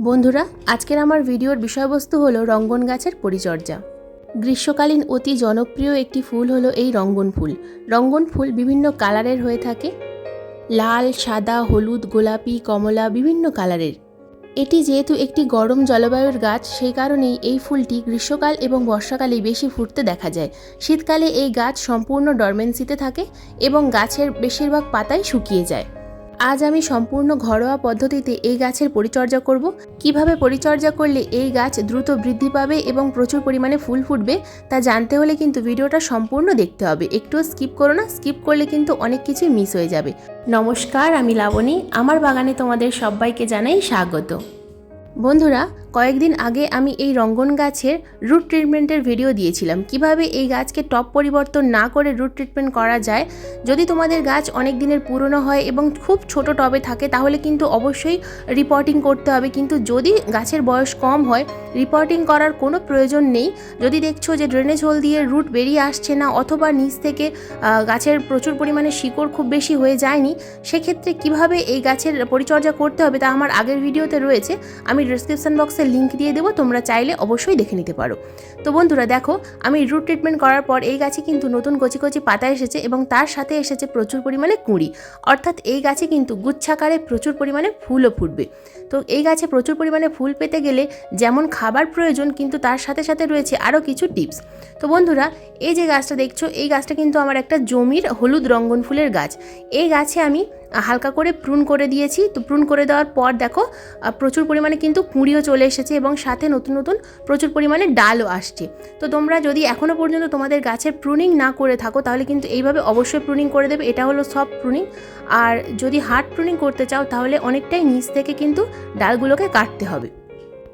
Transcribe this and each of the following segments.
বন্ধুরা, আজকের আমার ভিডিওর বিষয়বস্তু হলো রঙ্গন গাছের পরিচর্যা। গ্রীষ্মকালীন অতি জনপ্রিয় একটি ফুল হলো এই রঙ্গন ফুল। রঙ্গন ফুল বিভিন্ন কালারের হয়ে থাকে। লাল, সাদা, হলুদ, গোলাপি, কমলা বিভিন্ন কালারের। এটি যেহেতু একটি গরম জলবায়ুর গাছ, সেই কারণেই এই ফুলটি গ্রীষ্মকাল এবং বর্ষাকালে বেশি ফুটতে দেখা যায়। শীতকালে এই গাছ সম্পূর্ণ ডরমেন্সিতে থাকে এবং গাছের বেশিরভাগ পাতাই শুকিয়ে যায়। আজ আমি সম্পূর্ণ ঘরোয়া পদ্ধতিতে এই গাছের পরিচর্যা করব। কীভাবে পরিচর্যা করলে এই গাছ দ্রুত বৃদ্ধি পাবে এবং প্রচুর পরিমাণে ফুল ফুটবে, তা জানতে হলে কিন্তু ভিডিওটা সম্পূর্ণ দেখতে হবে। একটুও স্কিপ করো না, স্কিপ করলে কিন্তু অনেক কিছুই মিস হয়ে যাবে। নমস্কার, আমি লাবণী। আমার বাগানে তোমাদের সবাইকে জানাই স্বাগত। বন্ধুরা কয়েকদিন আগে আমি এই রঙ্গন গাছের রুট ট্রিটমেন্টের ভিডিও দিয়েছিলাম। কীভাবে এই গাছকে টপ পরিবর্তন না করে রুট ট্রিটমেন্ট করা যায়, যদি তোমাদের গাছ অনেক দিনের পুরনো হয় এবং খুব ছোট টবে থাকে, তাহলে কিন্তু অবশ্যই রিপোর্টিং করতে হবে। কিন্তু যদি গাছের বয়স কম হয় রিপোর্টিং করার কোনো প্রয়োজন নেই। যদি দেখছ যে ড্রেনেজ হোল দিয়ে রুট বেরিয়ে আসছে না, অথবা নিচ থেকে গাছের প্রচুর পরিমাণে শিকড় খুব বেশি হয়ে যায়নি, সেক্ষেত্রে কীভাবে এই গাছের পরিচর্যা করতে হবে তা আমার আগের ভিডিওতে রয়েছে। আমি ডিসক্রিপশন বক্সে লিংক দিয়ে দেবো, তোমরা চাইলে অবশ্যই দেখে নিতে পারো। তো বন্ধুরা, দেখো, আমি রুট ট্রিটমেন্ট করার পর এই গাছে কিন্তু নতুন কচি কচি পাতা এসেছে এবং তার সাথে এসেছে প্রচুর পরিমাণে কুঁড়ি। অর্থাৎ এই গাছে কিন্তু গুচ্ছাকারে প্রচুর পরিমাণে ফুলও ফুটবে। তো এই গাছে প্রচুর পরিমাণে ফুল পেতে গেলে যেমন খাবার প্রয়োজন, কিন্তু তার সাথে সাথে রয়েছে আরও কিছু টিপস তো বন্ধুরা, এই যে গাছটা দেখছ, এই গাছটা কিন্তু আমার একটা জমির হলুদ রঙ্গন ফুলের গাছ। এই গাছে আমি হালকা করে প্রুন করে দিয়েছি। তো প্রুন করে দেওয়ার পর দেখো প্রচুর পরিমাণে কিন্তু কুঁড়িও চলে এসেছে এবং সাথে নতুন নতুন প্রচুর পরিমাণে ডালও আসছে। তো তোমরা যদি এখনও পর্যন্ত তোমাদের গাছের প্রুনিং না করে থাকো, তাহলে কিন্তু এইভাবে অবশ্যই প্রুনিং করে দেবে। এটা হলো সব প্রুনিং আর যদি হার্ড প্রুনিং করতে চাও, তাহলে অনেকটাই নিচ থেকে কিন্তু ডালগুলোকে কাটতে হবে।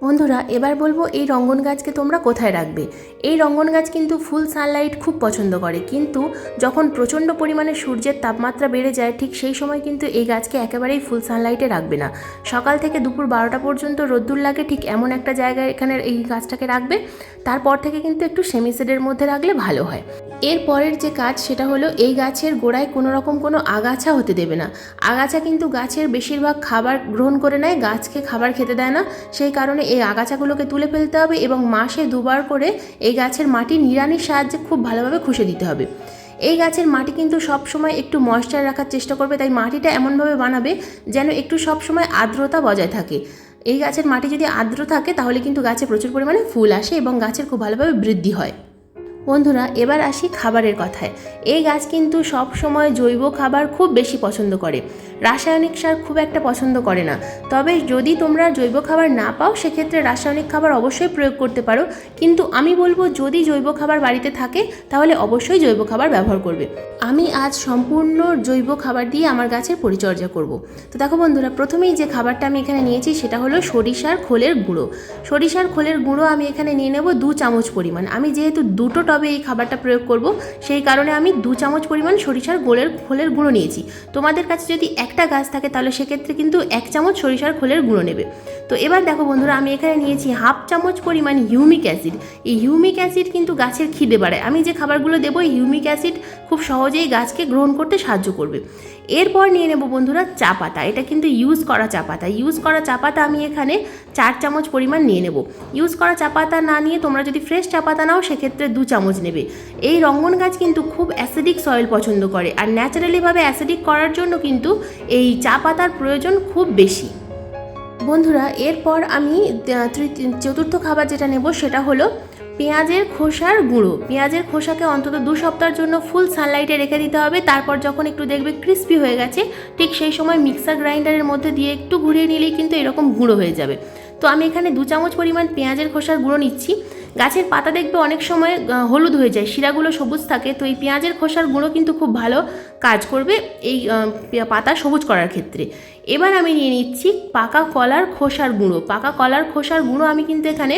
বন্ধুরা, এবার বলব এই রঙ্গন গাছকে তোমরা কোথায় রাখবে? এই রঙ্গন গাছ কিন্তু ফুল সানলাইট খুব পছন্দ করে। কিন্তু যখন প্রচণ্ড পরিমাণে সূর্যের তাপমাত্রা বেড়ে যায়, ঠিক সেই সময় কিন্তু এই গাছকে একেবারেই ফুল সানলাইটে রাখবে না। সকাল থেকে দুপুর বারোটা পর্যন্ত রোদ্দুর লাগে, ঠিক এমন একটা জায়গায় এখানে এই গাছটাকে রাখবে। তারপর থেকে কিন্তু একটু সেমিসেডের মধ্যে রাখলে ভালো হয়। এর পরের যে কাজ, সেটা হলো এই গাছের গোড়ায় কোনো রকম কোনো আগাছা হতে দেবে না। আগাছা কিন্তু গাছের বেশিরভাগ খাবার গ্রহণ করে নেয়, গাছকে খাবার খেতে দেয় না। সেই কারণে এই আগাছাগুলোকে তুলে ফেলতে হবে এবং মাসে দুবার করে এই গাছের মাটি নিড়ানির সাহায্যে খুব ভালোভাবে খুশে দিতে হবে। এই গাছের মাটি কিন্তু সব সময় একটু ময়েশ্চার রাখার চেষ্টা করবে, তাই মাটিটা এমনভাবে বানাবে যেন একটু সব সময় আর্দ্রতা বজায় থাকে। এই গাছের মাটি যদি আর্দ্র থাকে, তাহলে কিন্তু গাছে প্রচুর পরিমাণে ফুল আসে এবং গাছের খুব ভালোভাবে বৃদ্ধি হয়। বন্ধুরা, এবার আসি খাবারের কথায়। এই গাছ কিন্তু সব সময় জৈব খাবার খুব বেশি পছন্দ করে। রাসায়নিক সার খুব একটা পছন্দ করে না। তবে যদি তোমরা জৈব খাবার না পাও, সেক্ষেত্রে রাসায়নিক খাবার অবশ্যই প্রয়োগ করতে পারো। কিন্তু আমি বলব, যদি জৈব খাবার বাড়িতে থাকে, তাহলে অবশ্যই জৈব খাবার ব্যবহার করবে। আমি আজ সম্পূর্ণ জৈব খাবার দিয়ে আমার গাছের পরিচর্যা করব। তো দেখো বন্ধুরা, প্রথমেই যে খাবারটা আমি এখানে নিয়েছি, সেটা হলো সরিষার খোলের গুঁড়ো। সরিষার খোলের গুঁড়ো আমি এখানে নিয়ে নেব দু চামচ পরিমাণ। আমি যেহেতু দুটো টবে এই খাবারটা প্রয়োগ করব? সেই কারণে আমি দু চামচ পরিমাণ সরিষার গোলের খোলের গুঁড়ো নিয়েছি। তোমাদের কাছে যদি একটা গাছ থাকে, তাহলে সেক্ষেত্রে কিন্তু এক চামচ সরিষার খোলের গুঁড়ো নেবে। তো এবার দেখো বন্ধুরা, আমি এখানে নিয়েছি হাফ চামচ পরিমাণ হিউমিক অ্যাসিড এই হিউমিক অ্যাসিড কিন্তু গাছের খিদে বাড়ায়। আমি যে খাবারগুলো দেবো, এই হিউমিক অ্যাসিড খুব সহজেই গাছকে গ্রহণ করতে সাহায্য করবে। এরপর নিয়ে নেব বন্ধুরা চা পাতা। এটা কিন্তু ইউজ করা চা পাতা। ইউজ করা চা পাতা আমি এখানে চার চামচ পরিমাণ নিয়ে নেব। ইউজ করা চা পাতা না নিয়ে তোমরা যদি ফ্রেশ চা পাতা নাও, সেক্ষেত্রে দু চামচ নেবে। এই রঙ্গন গাছ কিন্তু খুব অ্যাসিডিক সয়েল পছন্দ করে। আর ন্যাচারালিভাবে অ্যাসিডিক করার জন্য কিন্তু এই চা পাতার প্রয়োজন খুব বেশি। বন্ধুরা, এরপর আমি চতুর্থ খাবার যেটা নেব সেটা হলো পেঁয়াজের খোসার গুঁড়ো। পেঁয়াজের খোসাকে অন্তত দু সপ্তাহের জন্য ফুল সানলাইটে রেখে দিতে হবে। তারপর যখন একটু দেখবে ক্রিস্পি হয়ে গেছে, ঠিক সেই সময় মিক্সার গ্রাইন্ডারের মধ্যে দিয়ে একটু ঘুরিয়ে নিলেই কিন্তু এরকম গুঁড়ো হয়ে যাবে। তো আমি এখানে দু চামচ পরিমাণ পেঁয়াজের খোসার গুঁড়ো নিচ্ছি। গাছের পাতা দেখবে অনেক সময় হলুদ হয়ে যায়। শিরাগুলো সবুজ থাকে তো এই পেঁয়াজের খোসার গুঁড়ো কিন্তু খুব ভালো কাজ করবে এই পাতা সবুজ করার ক্ষেত্রে। এবার আমি নিয়ে নিচ্ছি পাকা কলার খোসার গুঁড়ো। পাকা কলার খোসার গুঁড়ো আমি কিন্তু এখানে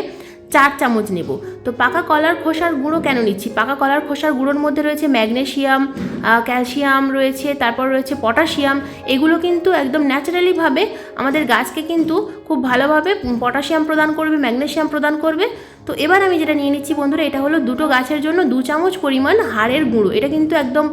চার চামচ নেব। তো পাকা কলার খোসার গুঁড়ো কেন নিচ্ছি? পাকা কলার খোসার গুঁড়োর মধ্যে রয়েছে ম্যাগনেসিয়াম আহ, ক্যালসিয়াম রয়েছে তারপর রয়েছে পটাশিয়াম। এগুলো কিন্তু একদম ন্যাচারালিভাবে আমাদের গাছকে কিন্তু খুব ভালোভাবে পটাশিয়াম প্রদান করবে ম্যাগনেসিয়াম প্রদান করবে। তো এবার আমি যেটা নিয়ে নিচ্ছি বন্ধুরা, এটা হলো দুটো গাছের জন্য দু চামচ পরিমাণ হাড়ের গুঁড়ো। এটা কিন্তু একদম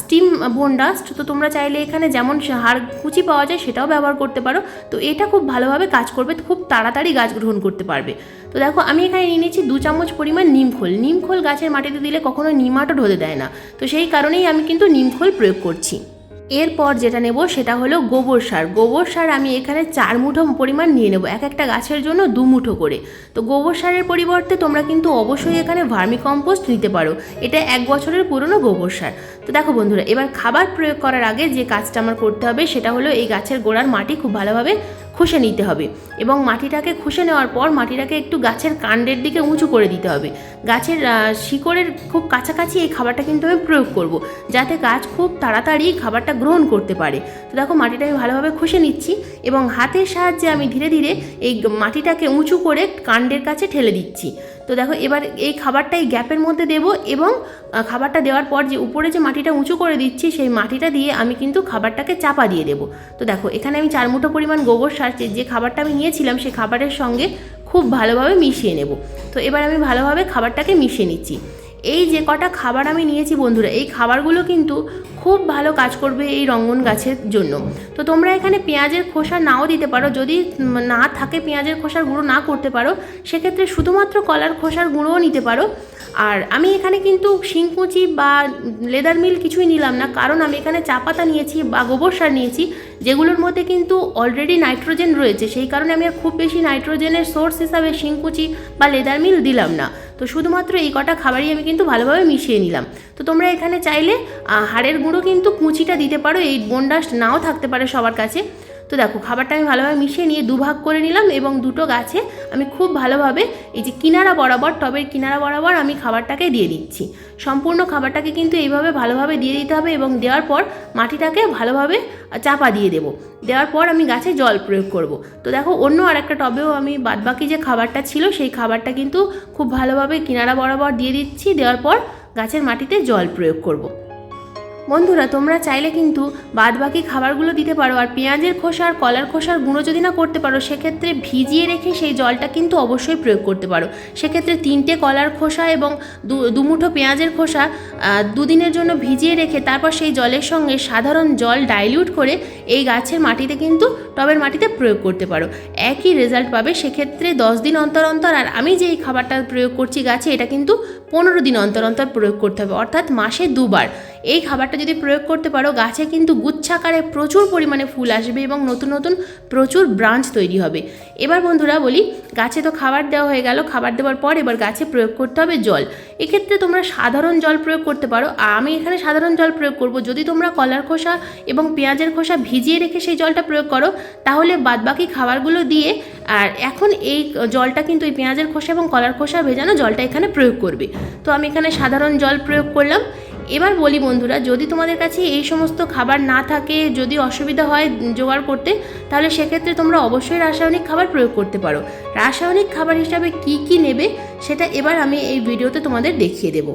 স্টিম বোনডাস্ট তো তোমরা চাইলে এখানে যেমন হাড় কুচি পাওয়া যায়, সেটাও ব্যবহার করতে পারো। তো এটা খুব ভালোভাবে কাজ করবে, খুব তাড়াতাড়ি গাছ গ্রহণ করতে পারবে। তো দেখো, আমি এখানে নিয়ে নিচ্ছি দু চামচ পরিমাণ নিমখোল নিমখোল গাছের মাটিতে দিলে কখনো নিমাটোড হতে দেয় না। তো সেই কারণেই আমি কিন্তু নিমখোল প্রয়োগ করছি। এরপর যেটা নেব সেটা হলো গোবর সার। গোবর সার আমি এখানে চার মুঠো পরিমাণ নিয়ে নেব, এক একটা গাছের জন্য দু মুঠো করে। তো গোবর সারের পরিবর্তে তোমরা কিন্তু অবশ্যই এখানে ভার্মি কম্পোস্ট নিতে পারো। এটা এক বছরের পুরনো গোবর সার। তো দেখো বন্ধুরা, এবার খাবার প্রয়োগ করার আগে যে কাজটা আমার করতে হবে সেটা হলো এই গাছের গোড়ার মাটি খুব ভালোভাবে খুশে নিতে হবে এবং মাটিটাকে খুশে নেওয়ার পর মাটিটাকে একটু গাছের কাণ্ডের দিকে উঁচু করে দিতে হবে। গাছের শিকড়ের খুব কাছাকাছি এই খাবারটা কিন্তু আমি প্রয়োগ করব যাতে গাছ খুব তাড়াতাড়ি খাবারটা গ্রহণ করতে পারে। তো দেখো মাটিটা আমি ভালোভাবে খুশে নিচ্ছি এবং হাতের সাহায্যে আমি ধীরে ধীরে এই মাটিটাকে উঁচু করে কাণ্ডের কাছে ঠেলে দিচ্ছি। তো দেখো, এবার এই খাবারটা এই গ্যাপের মধ্যে দেব এবং খাবারটা দেওয়ার পর যে উপরে যে মাটিটা উঁচু করে দিচ্ছি, সেই মাটিটা দিয়ে আমি কিন্তু খাবারটাকে চাপা দিয়ে দেবো। তো দেখো, এখানে আমি চার মুঠো পরিমাণ গোবর সার যে- খাবারটা আমি নিয়েছিলাম সেই খাবারের সঙ্গে খুব ভালোভাবে মিশিয়ে নেব। তো এবার আমি ভালোভাবে খাবারটাকে মিশিয়ে নিচ্ছি। এই যে কটা খাবার আমি নিয়েছি বন্ধুরা, এই খাবারগুলো কিন্তু খুব ভালো কাজ করবে এই রঙ্গন গাছের জন্য। তো তোমরা এখানে পেঁয়াজের খোসা নাও দিতে পারো। যদি না থাকে পেঁয়াজের খোসার গুঁড়ো না করতে পারো, সেক্ষেত্রে শুধুমাত্র কলার খোসার গুঁড়োও নিতে পারো। আর আমি এখানে কিন্তু শিংকুচি বা লেদার মিল কিছুই নিলাম না। কারণ আমি এখানে চা পাতা নিয়েছি বা গোবর সার নিয়েছি, যেগুলোর মধ্যে কিন্তু অলরেডি নাইট্রোজেন রয়েছে। সেই কারণে আমি আর খুব বেশি নাইট্রোজেনের সোর্স হিসাবে শিংকুচি বা লেদার মিল দিলাম না। তো শুধুমাত্র এই কটা খাবারই আমি কিন্তু ভালোভাবে মিশিয়ে নিলাম। তো তোমরা এখানে চাইলে হাড়ের গুঁড়ো কিন্তু কুচিটা দিতে পারো, এই বোনডাস্ট নাও থাকতে পারে সবার কাছে। তো দেখো, খাবারটা আমি ভালোভাবে মিশিয়ে নিয়ে দুভাগ করে নিলাম এবং দুটো গাছে আমি খুব ভালোভাবে এই যে কিনারা বরাবর, টবের কিনারা বরাবর আমি খাবারটাকে দিয়ে দিচ্ছি। সম্পূর্ণ খাবারটাকে কিন্তু এইভাবে ভালোভাবে দিয়ে দিতে হবে এবং দেওয়ার পর মাটিটাকে ভালোভাবে চাপা দিয়ে দেবো। দেওয়ার পর আমি গাছে জল প্রয়োগ করব। তো দেখো, অন্য আর একটা টবেও আমি বাদবাকি যে খাবারটা ছিল, সেই খাবারটা কিন্তু খুব ভালোভাবে কিনারা বরাবর দিয়ে দিচ্ছি। দেওয়ার পর গাছের মাটিতে জল প্রয়োগ করব। বন্ধুরা, তোমরা চাইলে কিন্তু বাদবাকি খাবারগুলো দিতে পারো, আর পেঁয়াজের খোসা আর কলার খোসার গুঁড়ো যদি না করতে পারো, সেক্ষেত্রে ভিজিয়ে রেখে সেই জলটা কিন্তু অবশ্যই প্রয়োগ করতে পারো। সেক্ষেত্রে তিনটে কলার খোসা এবং দু, দুমুঠো পেঁয়াজের খোসা দুদিনের জন্য ভিজিয়ে রেখে তারপর সেই জলের সঙ্গে সাধারণ জল ডাইলিউট করে এই গাছের মাটিতে কিন্তু টবের মাটিতে প্রয়োগ করতে পারো। একই রেজাল্ট পাবে, সেক্ষেত্রে দশ দিন অন্তর অন্তর, আর আমি যে এই খাবারটা প্রয়োগ করছি গাছে, এটা কিন্তু পনেরো দিন অন্তর অন্তর প্রয়োগ করতে হবে, অর্থাৎ মাসে দুবার। এই খাবারটা যদি প্রয়োগ করতে পারো, গাছে কিন্তু গুচ্ছাকারে প্রচুর পরিমাণে ফুল আসবে এবং নতুন নতুন প্রচুর ব্রাঞ্চ তৈরি হবে। এবার বন্ধুরা বলি, গাছে তো খাবার দেওয়া হয়ে গেল, খাবার দেওয়ার পর এবার গাছে প্রয়োগ করতে হবে জল। এক্ষেত্রে তোমরা সাধারণ জল প্রয়োগ করতে পারো। আমি এখানে সাধারণ জল প্রয়োগ করব। যদি তোমরা কলার খোসা এবং পেঁয়াজের খোসা ভিজিয়ে রেখে সেই জলটা প্রয়োগ করো, তাহলে বাদবাকি খাবারগুলো দিয়ে, আর এখন এই জলটা কিন্তু এই পেঁয়াজের খোসা এবং কলার খোসা ভেজানো জলটা এখানে প্রয়োগ করবে। তো আমি এখানে সাধারণ জল প্রয়োগ করলাম। এবার বলি বন্ধুরা, যদি তোমাদের কাছে এই সমস্ত খাবার না থাকে, যদি অসুবিধা হয় জোগাড় করতে, তাহলে সেক্ষেত্রে তোমরা অবশ্যই রাসায়নিক খাবার প্রয়োগ করতে পারো। রাসায়নিক খাবার হিসাবে কি কি নেবে, সেটা এবার আমি এই ভিডিওতে তোমাদের দেখিয়ে দেবো।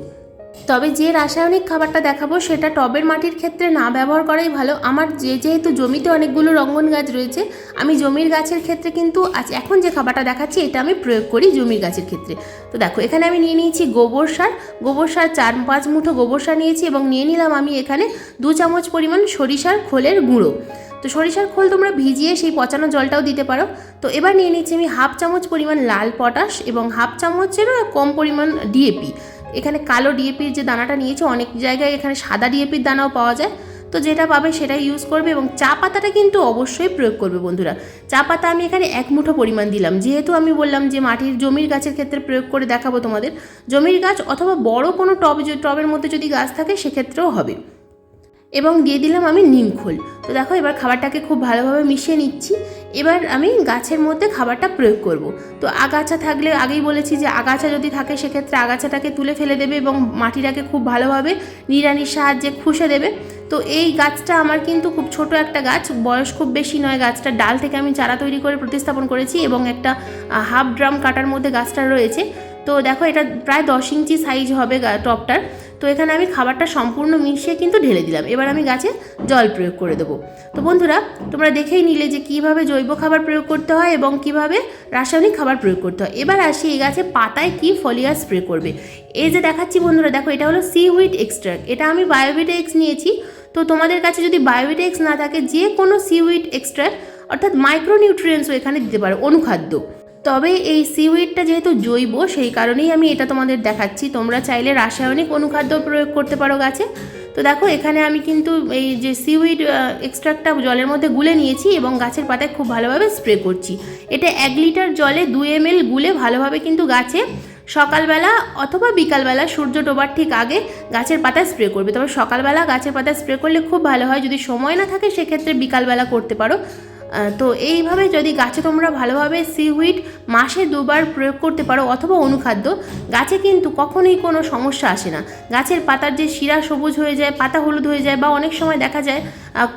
তবে যে রাসায়নিক খাবারটা দেখাবো সেটা টবের মাটির ক্ষেত্রে না ব্যবহার করাই ভালো। আমার যে যেহেতু জমিতে অনেকগুলো রঙ্গন গাছ রয়েছে, আমি জমির গাছের ক্ষেত্রে কিন্তু আজ এখন যে খাবারটা দেখাচ্ছি, এটা আমি প্রয়োগ করি জমির গাছের ক্ষেত্রে। তো দেখো, এখানে আমি নিয়ে নিয়েছি গোবর সার। গোবর সার চার পাঁচ মুঠো গোবর সার নিয়েছি এবং নিয়ে নিলাম আমি এখানে দু চামচ পরিমাণ সরিষার খোলের গুঁড়ো। তো সরিষার খোল তোমরা ভিজিয়ে সেই পচানো জলটাও দিতে পারো। তো এবার নিয়ে নিচ্ছি আমি হাফ চামচ পরিমাণ লাল পটাশ এবং হাফ চামচেরও কম পরিমাণ ডিএপি এখানে কালো ডিএপির যে দানাটা নিয়েছে, অনেক জায়গায় এখানে সাদা ডিএপির দানাও পাওয়া যায়। তো যেটা পাবে সেটাই ইউজ করবে এবং চা পাতাটা কিন্তু অবশ্যই প্রয়োগ করবে বন্ধুরা। চা পাতা আমি এখানে এক মুঠো পরিমাণ দিলাম। যেহেতু আমি বললাম যে মাটির জমির গাছের ক্ষেত্রে প্রয়োগ করে দেখাবো তোমাদের, জমির গাছ অথবা বড় কোনো টব, টবের মধ্যে যদি গাছ থাকে সেক্ষেত্রেও হবে। এবং দিয়ে দিলাম আমি নিমখোল তো দেখো, এবার খাবারটাকে খুব ভালোভাবে মিশিয়ে নিচ্ছি। এবার আমি গাছের মধ্যে খাবারটা প্রয়োগ করব। তো আগাছা থাকলে, আগেই বলেছি যে আগাছা যদি থাকে, সেক্ষেত্রে আগাছাটাকে তুলে ফেলে দেবে এবং মাটিটাকে খুব ভালোভাবে নিড়ানির সাহায্যে খুশে দেবে। তো এই গাছটা আমার কিন্তু খুব ছোট একটা গাছ, বয়স খুব বেশি নয়। গাছটা ডাল থেকে আমি চারা তৈরি করে প্রতিস্থাপন করেছি এবং একটা হাফ ড্রাম কাটার মধ্যে গাছটা রয়েছে। তো দেখো, এটা প্রায় দশ ইঞ্চি সাইজ হবে টবটার তো এখানে আমি খাবারটা সম্পূর্ণ মিশিয়ে কিন্তু ঢেলে দিলাম। এবার আমি গাছে জল প্রয়োগ করে দেবো। তো বন্ধুরা, তোমরা দেখেই নিলে যে কীভাবে জৈব খাবার প্রয়োগ করতে হয় এবং কীভাবে রাসায়নিক খাবার প্রয়োগ করতে হয়। এবার আসি এই গাছে পাতায় কি ফলিয়া স্প্রে করবে। এই যে দেখাচ্ছি বন্ধুরা, দেখো এটা হলো সি হুইট এক্সট্রাক্ট। এটা আমি বায়োভিটা এক্স নিয়েছি। তো তোমাদের কাছে যদি বায়োভিটা এক্স না থাকে যে কোনো সি হুইট এক্সট্রাক্ট, অর্থাৎ মাইক্রোনিউট্রিয়েন্টসও এখানে দিতে পারো, অনুখাদ্য। তবে এই সিউইডটা যেহেতু জৈব, সেই কারণেই আমি এটা তোমাদের দেখাচ্ছি। তোমরা চাইলে রাসায়নিক অনুখাদ্য প্রয়োগ করতে পারো গাছে। তো দেখো, এখানে আমি কিন্তু এই যে সিউইড এক্সট্রাক্টটা জলের মধ্যে গুলে নিয়েছি এবং গাছের পাতায় খুব ভালোভাবে স্প্রে করছি। এটা এক লিটার জলে দু এম এল গুলে ভালোভাবে কিন্তু গাছে সকালবেলা অথবা বিকালবেলা সূর্য ডোবার ঠিক আগে গাছের পাতায় স্প্রে করবে। তবে সকালবেলা গাছের পাতায় স্প্রে করলে খুব ভালো হয়। যদি সময় না থাকে, সেক্ষেত্রে বিকালবেলা করতে পারো। তো এইভাবে যদি গাছে তোমরা ভালোভাবে সিউইড মাসে দুবার প্রয়োগ করতে পারো অথবা অনুখাদ্য, গাছে কিন্তু কখনোই কোনো সমস্যা আসে না। গাছের পাতার যে শিরা সবুজ হয়ে যায়, পাতা হলুদ হয়ে যায় বা অনেক সময় দেখা যায়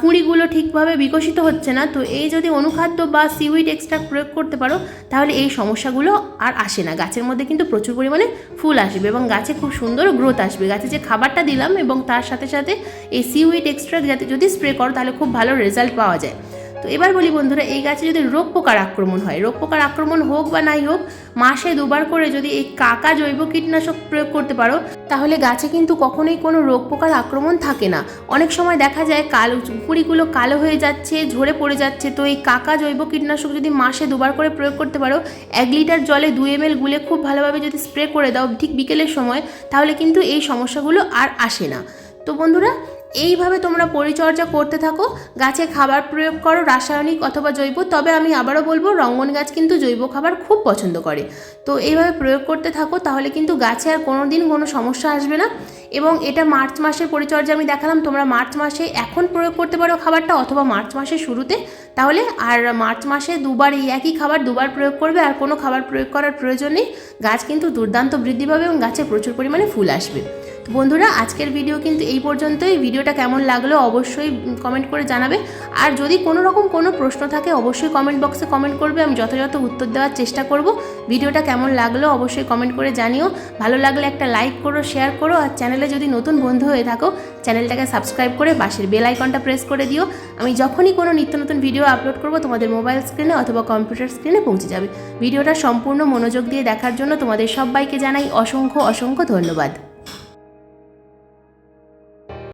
কুঁড়িগুলো ঠিকভাবে বিকশিত হচ্ছে না, তো এই যদি অনুখাদ্য বা সিউইড এক্সট্রা প্রয়োগ করতে পারো, তাহলে এই সমস্যাগুলো আর আসে না। গাছের মধ্যে কিন্তু প্রচুর পরিমাণে ফুল আসবে এবং গাছে খুব সুন্দর গ্রোথ আসবে। গাছে যে খাবারটা দিলাম এবং তার সাথে সাথে এই সিউইড এক্সট্রা যাতে যদি স্প্রে করো, তাহলে খুব ভালো রেজাল্ট পাওয়া যায়। তো এবার বলি বন্ধুরা, এই গাছে যদি রোগ পোকার আক্রমণ হয়, রোগ পোকার আক্রমণ হোক বা নাই হোক, মাসে দুবার করে যদি এই কাকা জৈব কীটনাশক প্রয়োগ করতে পারো, তাহলে গাছে কিন্তু কখনোই কোনো রোগ পোকার আক্রমণ থাকে না। অনেক সময় দেখা যায় কালো কুড়িগুলো কালো হয়ে যাচ্ছে, ঝরে পড়ে যাচ্ছে, তো এই কাকা জৈব কীটনাশক যদি মাসে দুবার করে প্রয়োগ করতে পারো, এক লিটার জলে দু এম গুলে খুব ভালোভাবে যদি স্প্রে করে দাও ঠিক বিকেলের সময়, তাহলে কিন্তু এই সমস্যাগুলো আর আসে না। তো বন্ধুরা এইভাবে তোমরা পরিচর্যা করতে থাকো, গাছে খাবার প্রয়োগ করো, রাসায়নিক অথবা জৈব, তবে আমি আবারও বলব, রঙ্গন গাছ কিন্তু জৈব খাবার খুব পছন্দ করে। তো এইভাবে প্রয়োগ করতে থাকো, তাহলে কিন্তু গাছে আর কোনো দিন কোনো সমস্যা আসবে না। এবং এটা মার্চ মাসের পরিচর্যা আমি দেখালাম, তোমরা মার্চ মাসে এখন প্রয়োগ করতে পারো খাবারটা, অথবা মার্চ মাসের শুরুতে। তাহলে আর মার্চ মাসে দুবার এই একই খাবার দুবার প্রয়োগ করবে, আর কোনো খাবার প্রয়োগ করার প্রয়োজন নেই। গাছ কিন্তু দুর্দান্ত বৃদ্ধি পাবে এবং গাছে প্রচুর পরিমাণে ফুল আসবে। বন্ধুরা, আজকের ভিডিও কিন্তু এই পর্যন্তই। ভিডিওটা কেমন লাগল অবশ্যই কমেন্ট করে জানাবে। আর যদি কোনো রকম কোনো প্রশ্ন থাকে, অবশ্যই কমেন্ট বক্সে কমেন্ট করবে। আমি যথাযথ উত্তর দেওয়ার চেষ্টা করব। ভিডিওটা কেমন লাগল অবশ্যই কমেন্ট করে জানিও। ভালো লাগলে একটা লাইক করো শেয়ার করো। আর চ্যানেলে যদি নতুন বন্ধু হয়ে থাকো চ্যানেলটাকে সাবস্ক্রাইব করে পাশের বেল আইকনটা প্রেস করে দিও। আমি যখনই কোনো নিত্য নতুন ভিডিও আপলোড করব, তোমাদের মোবাইল স্ক্রিনে অথবা কম্পিউটার স্ক্রিনে পৌঁছে যাবে। ভিডিওটা সম্পূর্ণ মনোযোগ দিয়ে দেখার জন্য তোমাদের সবাইকে জানাই অসংখ্য অসংখ্য ধন্যবাদ।